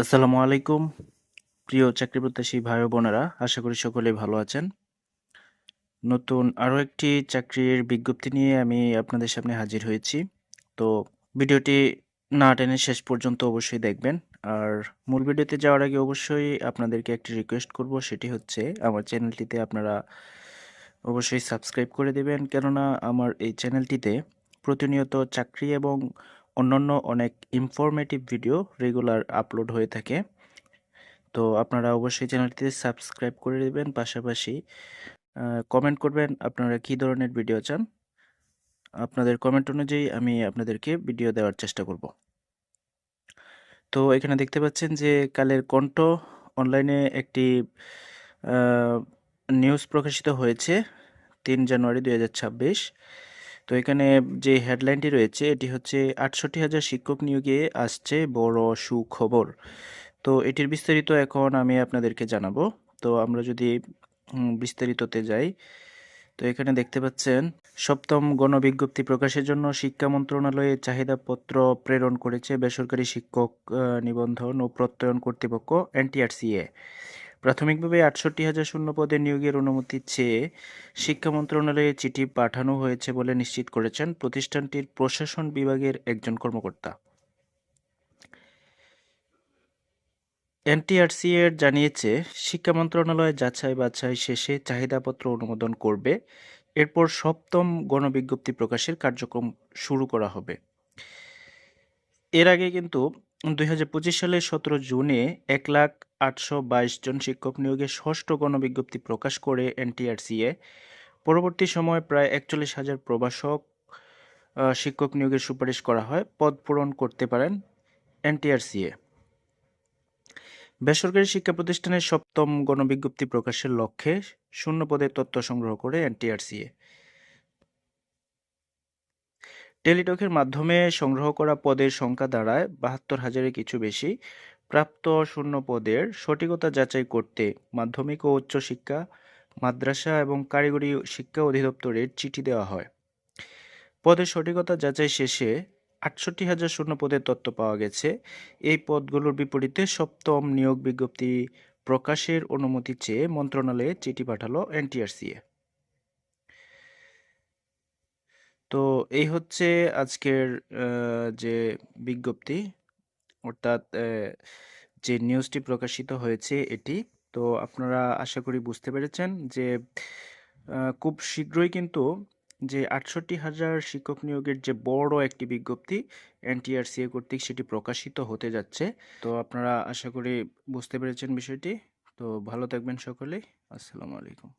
আসসালামু আলাইকুম, প্রিয় চাকরি প্রত্যাশী ভাই বোনেরা, আশা করি সকলেই ভালো আছেন। নতুন আরও একটি চাকরির বিজ্ঞপ্তি নিয়ে আমি আপনাদের সামনে হাজির হয়েছি। তো ভিডিওটি না টেনে শেষ পর্যন্ত অবশ্যই দেখবেন। আর মূল ভিডিওতে যাওয়ার আগে অবশ্যই আপনাদেরকে একটি রিকোয়েস্ট করব, সেটি হচ্ছে আমার চ্যানেলটিতে আপনারা অবশ্যই সাবস্ক্রাইব করে দেবেন। কেননা আমার এই চ্যানেলটিতে প্রতিনিয়ত চাকরি এবং অন্যান্য অনেক ইনফরমেটিভ ভিডিও রেগুলার আপলোড হয়ে থাকে। তো আপনারা অবশ্যই চ্যানেলটিতে সাবস্ক্রাইব করে দেবেন, পাশাপাশি কমেন্ট করবেন আপনারা কী ধরনের ভিডিও চান। আপনাদের কমেন্ট অনুযায়ী আমি আপনাদেরকে ভিডিও দেওয়ার চেষ্টা করব। তো এখানে দেখতে পাচ্ছেন যে কালের কণ্ঠ অনলাইনে একটি নিউজ প্রকাশিত হয়েছে তিন জানুয়ারি দু হাজার ছাব্বিশ। তো এখানে যে হেডলাইনটি রয়েছে, এটি হচ্ছে, আটষট্টি হাজার শিক্ষক নিয়োগে আসছে বড় সুখবর। তো এটির বিস্তারিত এখন আমি আপনাদেরকে জানাব। তো আমরা যদি বিস্তারিততে যাই, তো এখানে দেখতে পাচ্ছেন, সপ্তম গণবিজ্ঞপ্তি প্রকাশের জন্য শিক্ষা মন্ত্রণালয়ে চাহিদাপত্র প্রেরণ করেছে বেসরকারি শিক্ষক নিবন্ধন ও প্রত্যয়ন কর্তৃপক্ষ, এনটিআরসিএ। প্রাথমিকভাবে আটষট্টি হাজার শূন্য পদে নিয়োগের অনুমতি চেয়ে শিক্ষা মন্ত্রণালয়ে চিঠি পাঠানো হয়েছে বলে নিশ্চিত করেছেন প্রতিষ্ঠানটির প্রশাসন বিভাগের একজন কর্মকর্তা। এনটিআরসি এর জানিয়েছে, শিক্ষা মন্ত্রণালয় যাচাই বাছাই শেষে চাহিদাপত্র অনুমোদন করবে। এরপর সপ্তম গণবিজ্ঞপ্তি প্রকাশের কার্যক্রম শুরু করা হবে। এর আগে কিন্তু দুই হাজার পঁচিশ সালের সতেরো জুনে এক লাখ আটশো বাইশ জন শিক্ষক নিয়োগের ষষ্ঠ গণবিজ্ঞপ্তি প্রকাশ করে এনটিআরসিএ। পরবর্তী সময়ে প্রায় একচল্লিশ হাজার প্রবাসক শিক্ষক নিয়োগের সুপারিশ করা হয়, পদ পূরণ করতে পারেন এনটিআরসিএ। বেসরকারি শিক্ষা প্রতিষ্ঠানের সপ্তম গণবিজ্ঞপ্তি প্রকাশের লক্ষ্যে শূন্য পদের তথ্য সংগ্রহ করে এনটিআরসিএ। টেলিটকের মাধ্যমে সংগ্রহ করা পদের সংখ্যা দাঁড়ায় বাহাত্তর হাজারের কিছু বেশি। প্রাপ্ত শূন্য পদের সঠিকতা যাচাই করতে মাধ্যমিক ও উচ্চশিক্ষা মাদ্রাসা এবং কারিগরি শিক্ষা অধিদপ্তরের চিঠি দেওয়া হয়। পদের সঠিকতা যাচাই শেষে আটষট্টি হাজার শূন্য পদের তথ্য পাওয়া গেছে। এই পদগুলোর বিপরীতে সপ্তম নিয়োগ বিজ্ঞপ্তি প্রকাশের অনুমতি চেয়ে মন্ত্রণালয়ে চিঠি পাঠালো এনটিআরসিএ। তো এই হচ্ছে আজকের যে বিজ্ঞপ্তি। অর্থাৎ যে নিউজটি প্রকাশিত হয়েছে এটি। তো আপনারা আশা করি বুঝতে পেরেছেন যে খুব শীঘ্রই কিন্তু যে আটষট্টি হাজার শিক্ষক নিয়োগের যে বড় একটি বিজ্ঞপ্তি, এনটিআরসিএ কর্তৃক সেটি প্রকাশিত হতে যাচ্ছে। তো আপনারা আশা করি বুঝতে পেরেছেন বিষয়টি। তো ভালো থাকবেন সকলেই। আসসালামু আলাইকুম।